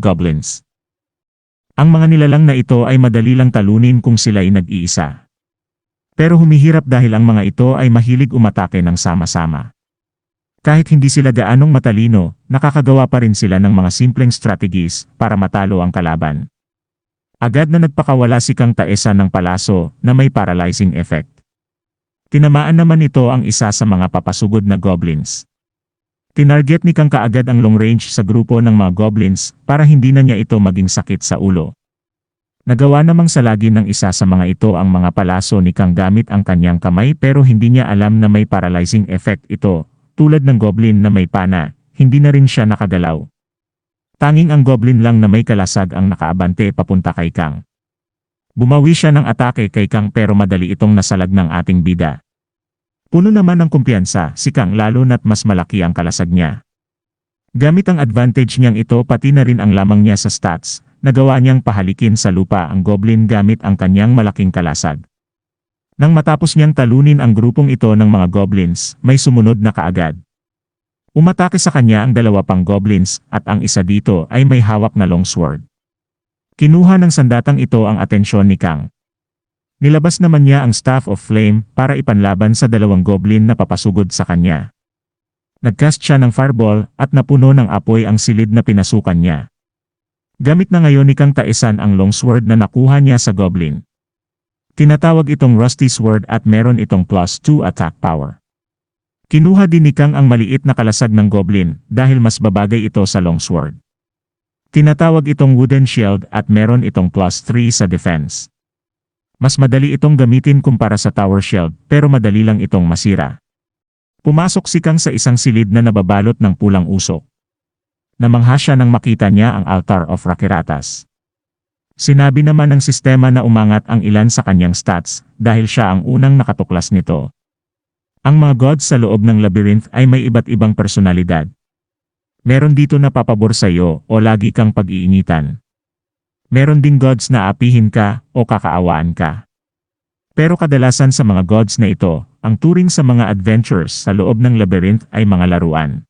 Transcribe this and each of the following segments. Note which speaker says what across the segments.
Speaker 1: goblins. Ang mga nilalang na ito ay madali lang talunin kung sila ay nag-iisa. Pero humihirap dahil ang mga ito ay mahilig umatake ng sama-sama. Kahit hindi sila gaanong matalino, nakakagawa pa rin sila ng mga simpleng strategies para matalo ang kalaban. Agad na nagpakawala si Kang Taesa ng palaso na may paralyzing effect. Tinamaan naman ito ang isa sa mga papasugod na goblins. Tinarget ni Kang kaagad ang long range sa grupo ng mga goblins para hindi na niya ito maging sakit sa ulo. Nagawa namang salagi ng isa sa mga ito ang mga palaso ni Kang gamit ang kanyang kamay pero hindi niya alam na may paralyzing effect ito, tulad ng goblin na may pana, hindi na rin siya nakagalaw. Tanging ang goblin lang na may kalasag ang nakaabante papunta kay Kang. Bumawi siya ng atake kay Kang pero madali itong nasalag ng ating bida. Puno naman ng kumpiyansa si Kang lalo na't mas malaki ang kalasag niya. Gamit ang advantage niyang ito pati na rin ang lamang niya sa stats, nagawa niyang pahalikin sa lupa ang goblin gamit ang kanyang malaking kalasag. Nang matapos niyang talunin ang grupong ito ng mga goblins, may sumunod na kaagad. Umatake sa kanya ang dalawa pang goblins at ang isa dito ay may hawak na longsword. Kinuha ng sandatang ito ang atensyon ni Kang. Nilabas naman niya ang Staff of Flame para ipanlaban sa dalawang goblin na papasugod sa kanya. Nagcast siya ng fireball at napuno ng apoy ang silid na pinasukan niya. Gamit na ngayon ni Kang Taesan ang longsword na nakuha niya sa goblin. Tinatawag itong Rusty Sword at meron itong plus 2 attack power. Kinuha din ni Kang ang maliit na kalasag ng goblin dahil mas babagay ito sa longsword. Tinatawag itong wooden shield at meron itong plus 3 sa defense. Mas madali itong gamitin kumpara sa tower shield pero madali lang itong masira. Pumasok si Kang sa isang silid na nababalot ng pulang usok. Namangha siya nang makita niya ang altar of Rakiratas. Sinabi naman ng sistema na umangat ang ilan sa kanyang stats dahil siya ang unang nakatuklas nito. Ang mga gods sa loob ng labyrinth ay may iba't ibang personalidad. Meron dito na papabor sa iyo o lagi kang pag-iinitan. Meron ding gods na apihin ka o kakaawaan ka. Pero kadalasan sa mga gods na ito, ang turing sa mga adventures sa loob ng labyrinth ay mga laruan.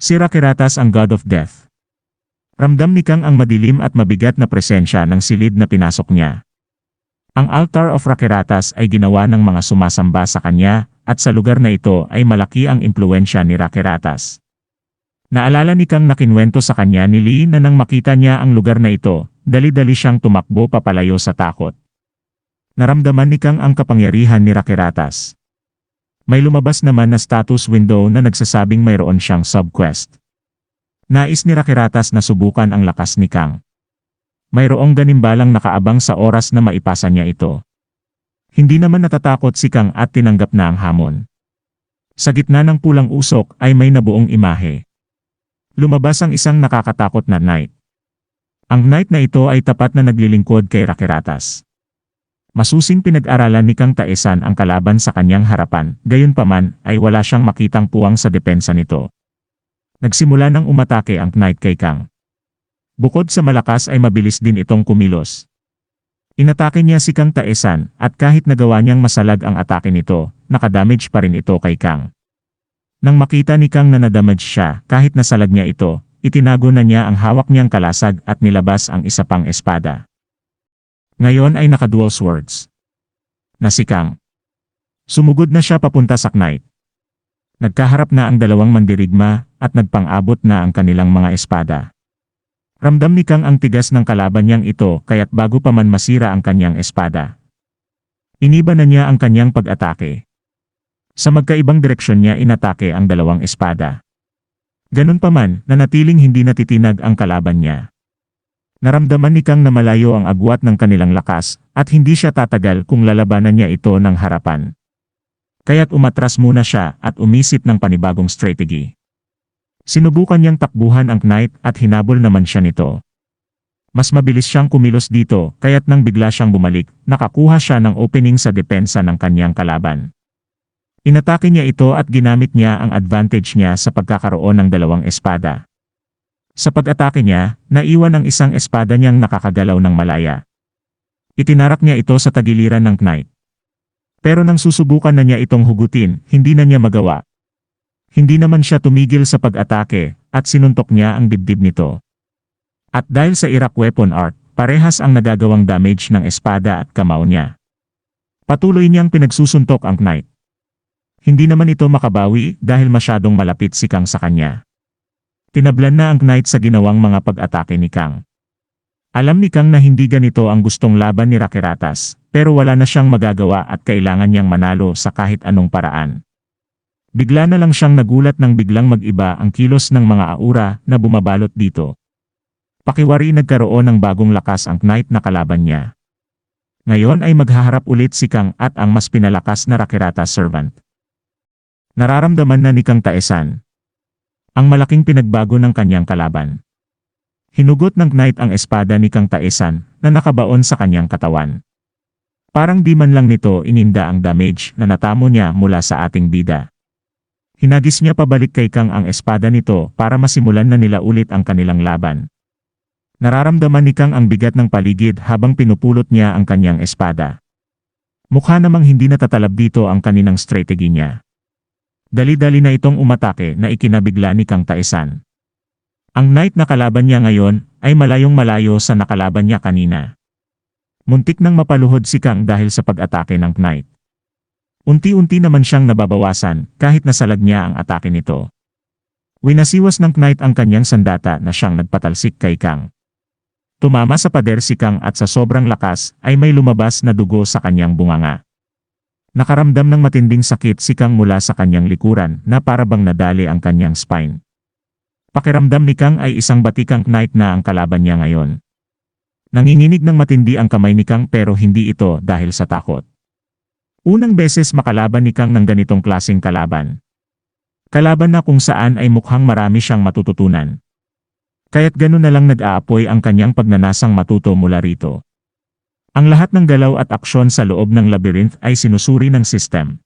Speaker 1: Si Rakiratas ang god of death. Ramdam ni Kang ang madilim at mabigat na presensya ng silid na pinasok niya. Ang altar of Rakiratas ay ginawa ng mga sumasamba sa kanya at sa lugar na ito ay malaki ang impluensya ni Rakiratas. Naalala ni Kang nakinwento sa kanya ni Lee na nang makita niya ang lugar na ito, dali-dali siyang tumakbo papalayo sa takot. Naramdaman ni Kang ang kapangyarihan ni Rakiratas. May lumabas naman na status window na nagsasabing mayroon siyang subquest. Nais ni Rakiratas na subukan ang lakas ni Kang. Mayroong ganimbalang nakaabang sa oras na maipasa niya ito. Hindi naman natatakot si Kang at tinanggap na ang hamon. Sa gitna ng pulang usok ay may nabuong imahe. Lumabas ang isang nakakatakot na knight. Ang knight na ito ay tapat na naglilingkod kay Rakiratas. Masusing pinag-aralan ni Kang Taesan ang kalaban sa kanyang harapan, gayunpaman ay wala siyang makitang puwang sa depensa nito. Nagsimula ng umatake ang knight kay Kang. Bukod sa malakas ay mabilis din itong kumilos. Inatake niya si Kang Taesan at kahit nagawa niyang masalag ang atake nito, nakadamage pa rin ito kay Kang. Nang makita ni Kang na nadamage siya kahit nasalag niya ito, itinago na niya ang hawak niyang kalasag at nilabas ang isa pang espada. Ngayon ay naka-dual swords. Na si Kang. Sumugod na siya papunta sa knight. Nagkaharap na ang dalawang mandirigma at nagpang-abot na ang kanilang mga espada. Ramdam ni Kang ang tigas ng kalaban niyang ito kaya't bago pa man masira ang kanyang espada. Iniba na niya ang kanyang pag-atake. Sa magkaibang direksyon niya inatake ang dalawang espada. Ganun pa man, nanatiling hindi natitinag ang kalaban niya. Naramdaman ni Kang na malayo ang agwat ng kanilang lakas, at hindi siya tatagal kung lalabanan niya ito ng harapan. Kaya't umatras muna siya at umisip ng panibagong strategy. Sinubukan niyang takbuhan ang knight at hinabol naman siya nito. Mas mabilis siyang kumilos dito kaya't nang bigla siyang bumalik, nakakuha siya ng opening sa depensa ng kanyang kalaban. Inatake niya ito at ginamit niya ang advantage niya sa pagkakaroon ng dalawang espada. Sa pag-atake niya, naiwan ang isang espada niyang nakakagalaw ng malaya. Itinarak niya ito sa tagiliran ng knight. Pero nang susubukan na niya itong hugutin, hindi na niya magawa hindi naman siya tumigil sa pag-atake, at sinuntok niya ang dibdib nito. At dahil sa Iraq weapon art, parehas ang nagagawang damage ng espada at kamao niya. Patuloy niyang pinagsusuntok ang knight. Hindi naman ito makabawi dahil masyadong malapit si Kang sa kanya. Tinablan na ang knight sa ginawang mga pag-atake ni Kang. Alam ni Kang na hindi ganito ang gustong laban ni Rakiratas, pero wala na siyang magagawa at kailangan niyang manalo sa kahit anong paraan. Bigla na lang siyang nagulat nang biglang mag-iba ang kilos ng mga aura na bumabalot dito. Pakiwari nagkaroon ng bagong lakas ang knight na kalaban niya. Ngayon ay maghaharap ulit si Kang at ang mas pinalakas na Rakirata servant. Nararamdaman na ni Kang Taesan. Ang malaking pinagbago ng kanyang kalaban. Hinugot ng knight ang espada ni Kang Taesan na nakabaon sa kanyang katawan. Parang di man lang nito ininda ang damage na natamo niya mula sa ating bida. Hinagis niya pabalik kay Kang ang espada nito para masimulan na nila ulit ang kanilang laban. Nararamdaman ni Kang ang bigat ng paligid habang pinupulot niya ang kanyang espada. Mukha namang hindi natatalab dito ang kaninang strategy niya. Dali-dali na itong umatake na ikinabigla ni Kang Taesan. Ang knight na kalaban niya ngayon ay malayong malayo sa nakalaban niya kanina. Muntik nang mapaluhod si Kang dahil sa pag-atake ng knight. Unti-unti naman siyang nababawasan kahit nasalag niya ang atake nito. Winasiwas ng knight ang kanyang sandata na siyang nagpatalsik kay Kang. Tumama sa pader si Kang at sa sobrang lakas ay may lumabas na dugo sa kanyang bunganga. Nakaramdam ng matinding sakit si Kang mula sa kanyang likuran na parabang nadali ang kanyang spine. Pakiramdam ni Kang ay isang batikang knight na ang kalaban niya ngayon. Nanginginig ng matindi ang kamay ni Kang pero hindi ito dahil sa takot. Unang beses makalaban ni Kang ng ganitong klasing kalaban. Kalaban na kung saan ay mukhang marami siyang matututunan. Kaya't gano'n na lang nag-aapoy ang kanyang pagnanasang matuto mula rito. Ang lahat ng galaw at aksyon sa loob ng labyrinth ay sinusuri ng system.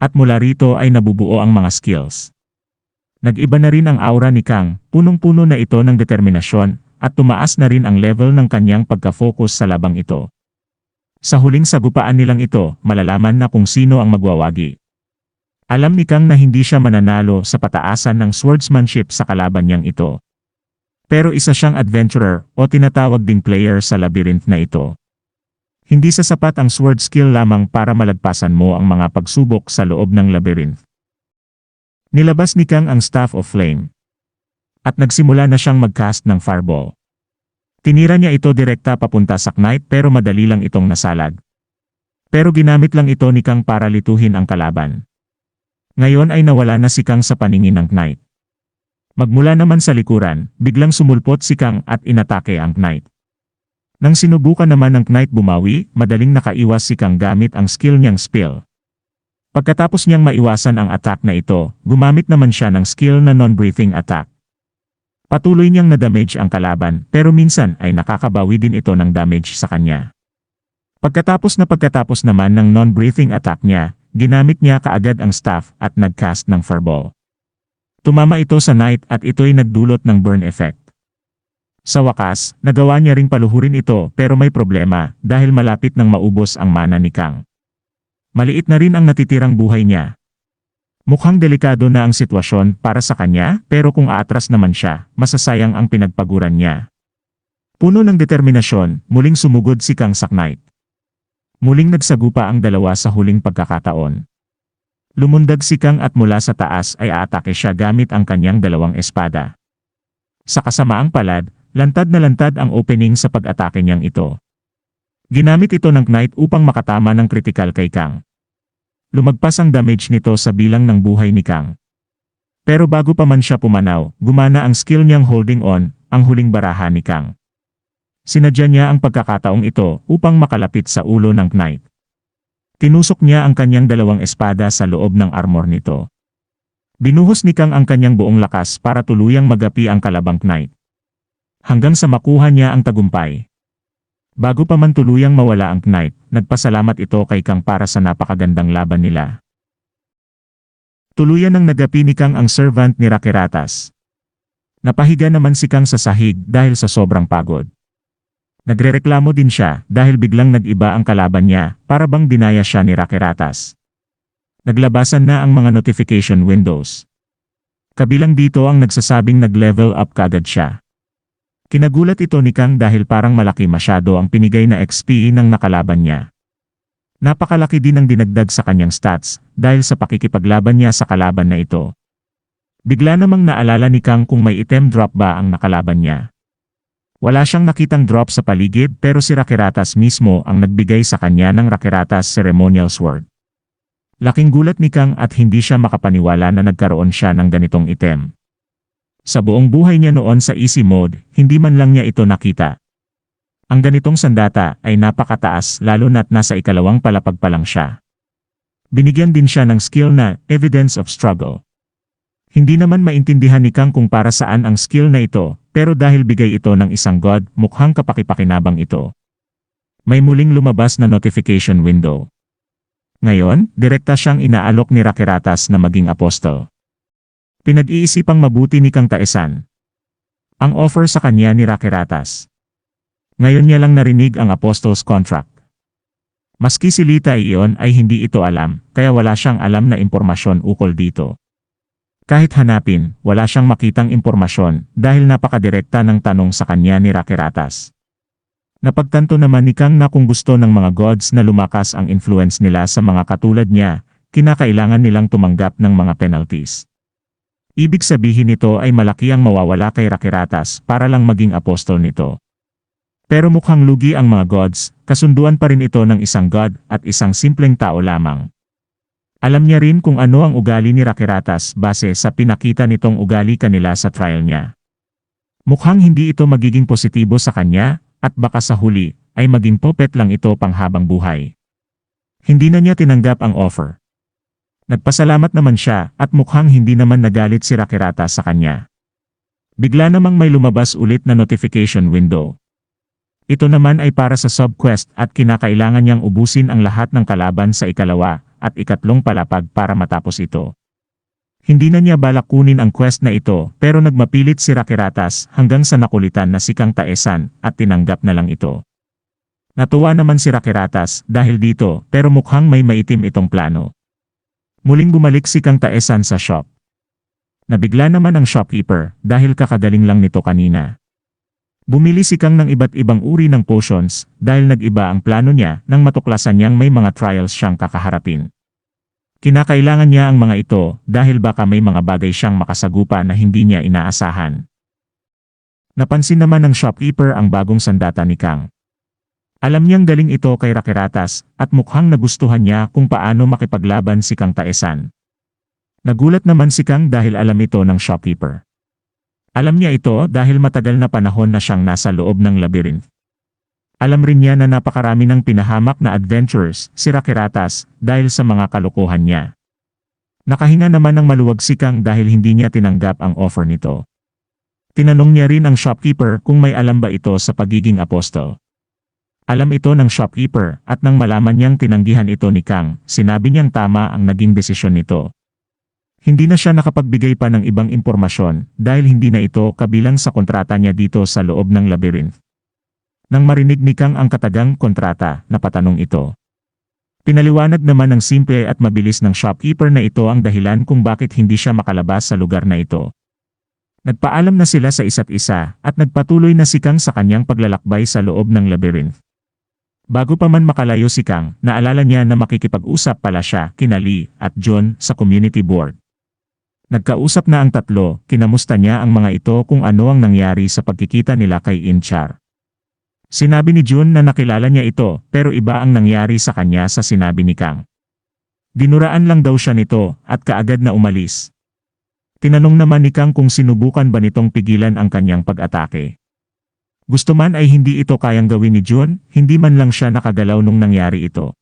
Speaker 1: At mula rito ay nabubuo ang mga skills. Nag-iba na rin ang aura ni Kang, punong-puno na ito ng determinasyon, at tumaas na rin ang level ng kanyang pagka-focus sa labang ito. Sa huling sagupaan nilang ito, malalaman na kung sino ang magwawagi. Alam ni Kang na hindi siya mananalo sa pataasan ng swordsmanship sa kalaban niyang ito. Pero isa siyang adventurer o tinatawag ding player sa labyrinth na ito. Hindi sa sapat ang sword skill lamang para malagpasan mo ang mga pagsubok sa loob ng labyrinth. Nilabas ni Kang ang Staff of Flame. At nagsimula na siyang magcast ng fireball. Tinira niya ito direkta papunta sa knight pero madali lang itong nasalag. Pero ginamit lang ito ni Kang para lituhin ang kalaban. Ngayon ay nawala na si Kang sa paningin ng knight. Magmula naman sa likuran, biglang sumulpot si Kang at inatake ang knight. Nang sinubukan naman ng knight bumawi, madaling nakaiwas si Kang gamit ang skill niyang spill. Pagkatapos niyang maiwasan ang attack na ito, gumamit naman siya ng skill na non-breathing attack. Patuloy niyang na-damage ang kalaban pero minsan ay nakakabawi din ito ng damage sa kanya. Pagkatapos na pagkatapos naman ng non-breathing attack niya, ginamit niya kaagad ang staff at nagcast ng fireball. Tumama ito sa knight at ito'y nagdulot ng burn effect. Sa wakas, nagawa niya ring paluhurin ito pero may problema dahil malapit nang maubos ang mana ni Kang. Maliit na rin ang natitirang buhay niya. Mukhang delikado na ang sitwasyon para sa kanya pero kung aatras naman siya, masasayang ang pinagpaguran niya. Puno ng determinasyon, muling sumugod si Kang Saknight. Muling nagsagupa ang dalawa sa huling pagkakataon. Lumundag si Kang at mula sa taas ay aatake siya gamit ang kanyang dalawang espada. Sa kasamaang palad, lantad na lantad ang opening sa pag-atake niyang ito. Ginamit ito ng Knight upang makatama ng critical kay Kang. Lumagpas ang damage nito sa bilang ng buhay ni Kang. Pero bago pa man siya pumanaw, gumana ang skill niyang holding on, ang huling baraha ni Kang. Sinadya niya ang pagkakataong ito upang makalapit sa ulo ng Knight. Tinusok niya ang kanyang dalawang espada sa loob ng armor nito. Binuhos ni Kang ang kanyang buong lakas para tuluyang magapi ang kalabang Knight. Hanggang sa makuha niya ang tagumpay. Bago pa man tuluyang mawala ang knight, nagpasalamat ito kay Kang para sa napakagandang laban nila. Tuluyan ng nagapi ni Kang ang servant ni Rakiratas. Napahiga naman si Kang sa sahig dahil sa sobrang pagod. Nagrereklamo din siya dahil biglang nag-iba ang kalaban niya para bang dinaya siya ni Rakiratas. Naglabasan na ang mga notification windows. Kabilang dito ang nagsasabing nag-level up kagad siya. Kinagulat ito ni Kang dahil parang malaki masyado ang pinigay na XP ng nakalaban niya. Napakalaki din ang dinagdag sa kanyang stats dahil sa pakikipaglaban niya sa kalaban na ito. Bigla namang naalala ni Kang kung may item drop ba ang nakalaban niya. Wala siyang nakitang drop sa paligid pero si Rakiratas mismo ang nagbigay sa kanya ng Rakiratas Ceremonial Sword. Laking gulat ni Kang at hindi siya makapaniwala na nagkaroon siya ng ganitong item. Sa buong buhay niya noon sa easy mode, hindi man lang niya ito nakita. Ang ganitong sandata ay napakataas lalo na't nasa ikalawang palapag pa lang siya. Binigyan din siya ng skill na Evidence of Struggle. Hindi naman maintindihan ni Kang kung para saan ang skill na ito, pero dahil bigay ito ng isang god, mukhang kapakipakinabang ito. May muling lumabas na notification window. Ngayon, direkta siyang inaalok ni Rakiratas na maging apostol. Pinag-iisipang mabuti ni Kang Taesan. Ang offer sa kanya ni Rakiratas. Ngayon niya lang narinig ang apostol's contract. Maski si Lita iyon ay hindi ito alam, kaya wala siyang alam na impormasyon ukol dito. Kahit hanapin, wala siyang makitang impormasyon dahil napakadirekta ng tanong sa kanya ni Rakiratas. Napagtanto naman ni Kang na kung gusto ng mga gods na lumakas ang influence nila sa mga katulad niya, kinakailangan nilang tumanggap ng mga penalties. Ibig sabihin nito ay malaki ang mawawala kay Rakiratas para lang maging apostol nito. Pero mukhang lugi ang mga gods, kasunduan pa rin ito ng isang god at isang simpleng tao lamang. Alam niya rin kung ano ang ugali ni Rakiratas base sa pinakita nitong ugali kanila sa trial niya. Mukhang hindi ito magiging positibo sa kanya, at baka sa huli, ay maging puppet lang ito panghabang buhay. Hindi na niya tinanggap ang offer. Nagpasalamat naman siya at mukhang hindi naman nagalit si Rakiratas sa kanya. Bigla namang may lumabas ulit na notification window. Ito naman ay para sa subquest at kinakailangan niyang ubusin ang lahat ng kalaban sa ikalawa at ikatlong palapag para matapos ito. Hindi na niya balak kunin ang quest na ito pero nagmapilit si Rakiratas hanggang sa nakulitan na si Kang Taesan at tinanggap na lang ito. Natuwa naman si Rakiratas dahil dito pero mukhang may maitim itong plano. Muling bumalik si Kang Taesan sa shop. Nabigla naman ang shopkeeper dahil kakagaling lang nito kanina. Bumili si Kang ng iba't ibang uri ng potions dahil nag-iba ang plano niya nang matuklasan niyang may mga trials siyang kakaharapin. Kinakailangan niya ang mga ito dahil baka may mga bagay siyang makasagupa na hindi niya inaasahan. Napansin naman ng shopkeeper ang bagong sandata ni Kang. Alam niyang galing ito kay Rakiratas at mukhang nagustuhan niya kung paano makipaglaban si Kang Taesan. Nagulat naman si Kang dahil alam ito ng shopkeeper. Alam niya ito dahil matagal na panahon na siyang nasa loob ng labyrinth. Alam rin niya na napakarami ng pinahamak na adventures si Rakiratas dahil sa mga kalokohan niya. Nakahinga naman ng maluwag si Kang dahil hindi niya tinanggap ang offer nito. Tinanong niya rin ang shopkeeper kung may alam ba ito sa pagiging apostol. Alam ito ng shopkeeper at nang malaman niyang tinanggihan ito ni Kang, sinabi niyang tama ang naging desisyon nito. Hindi na siya nakapagbigay pa ng ibang impormasyon dahil hindi na ito kabilang sa kontrata niya dito sa loob ng labyrinth. Nang marinig ni Kang ang katagang kontrata, napatanong ito. Pinaliwanag naman ng simple at mabilis ng shopkeeper na ito ang dahilan kung bakit hindi siya makalabas sa lugar na ito. Nagpaalam na sila sa isa't isa at nagpatuloy na si Kang sa kanyang paglalakbay sa loob ng labyrinth. Bago pa man makalayo si Kang, naalala niya na makikipag-usap pala siya, kina Lee at John sa community board. Nagkausap na ang tatlo, kinamusta niya ang mga ito kung ano ang nangyari sa pagkikita nila kay Inchar. Sinabi ni Jun na nakilala niya ito pero iba ang nangyari sa kanya sa sinabi ni Kang. Dinuraan lang daw siya nito at kaagad na umalis. Tinanong naman ni Kang kung sinubukan ba nitong pigilan ang kanyang pag-atake. Gusto man ay hindi ito kayang gawin ni Jun, hindi man lang siya nakagalaw nung nangyari ito.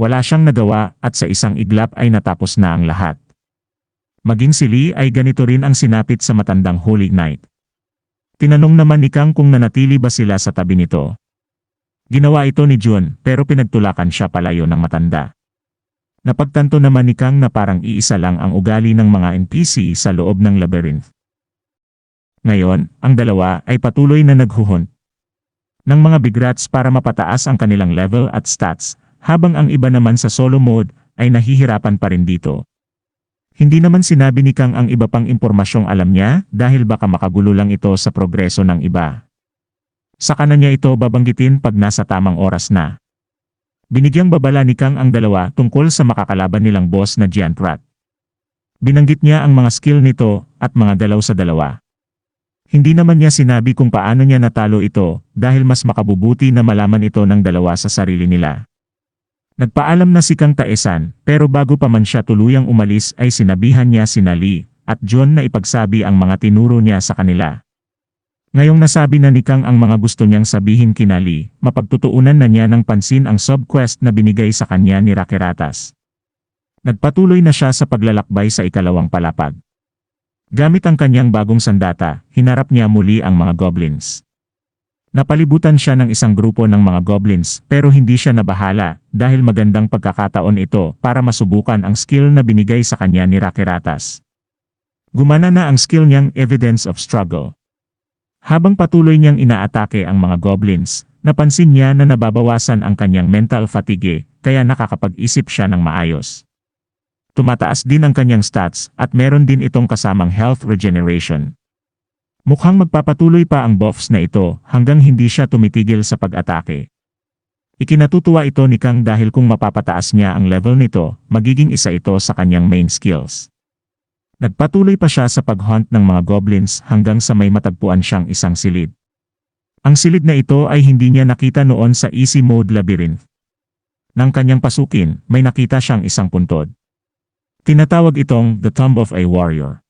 Speaker 1: Wala siyang nagawa at sa isang iglap ay natapos na ang lahat. Maging si Lee ay ganito rin ang sinapit sa matandang Holy Knight. Tinanong naman ni Kang kung nanatili ba sila sa tabi nito. Ginawa ito ni Jun pero pinagtulakan siya palayo ng matanda. Napagtanto naman ni Kang na parang iisa lang ang ugali ng mga NPC sa loob ng labyrinth. Ngayon, ang dalawa ay patuloy na naghuhunt ng mga bigrats para mapataas ang kanilang level at stats, habang ang iba naman sa solo mode ay nahihirapan pa rin dito. Hindi naman sinabi ni Kang ang iba pang impormasyong alam niya dahil baka makagulo lang ito sa progreso ng iba. Sa kanan ito babanggitin pag nasa tamang oras na. Binigyang babala ni Kang ang dalawa tungkol sa makakalaban nilang boss na Giant Rat. Binanggit niya ang mga skill nito at mga galaw sa dalawa. Hindi naman niya sinabi kung paano niya natalo ito dahil mas makabubuti na malaman ito ng dalawa sa sarili nila. Nagpaalam na si Kang Taesan pero bago pa man siya tuluyang umalis ay sinabihan niya si Lee at John na ipagsabi ang mga tinuro niya sa kanila. Ngayong nasabi na ni Kang ang mga gusto niyang sabihin kina Lee, mapagtutuunan na niya ng pansin ang subquest na binigay sa kanya ni Rakeratas. Nagpatuloy na siya sa paglalakbay sa ikalawang palapag. Gamit ang kanyang bagong sandata, hinarap niya muli ang mga goblins. Napalibutan siya ng isang grupo ng mga goblins pero hindi siya nabahala dahil magandang pagkakataon ito para masubukan ang skill na binigay sa kanya ni Rakeratas. Gumana na ang skill niyang Evidence of Struggle. Habang patuloy niyang inaatake ang mga goblins, napansin niya na nababawasan ang kanyang mental fatigue kaya nakakapag-isip siya ng maayos. Tumataas din ang kanyang stats at meron din itong kasamang health regeneration. Mukhang magpapatuloy pa ang buffs na ito hanggang hindi siya tumitigil sa pag-atake. Ikinatutuwa ito ni Kang dahil kung mapapataas niya ang level nito, magiging isa ito sa kanyang main skills. Nagpatuloy pa siya sa pag-hunt ng mga goblins hanggang sa may matagpuan siyang isang silid. Ang silid na ito ay hindi niya nakita noon sa easy mode labyrinth. Nang kanyang pasukin, may nakita siyang isang puntod. Tinatawag itong The Tomb of a Warrior.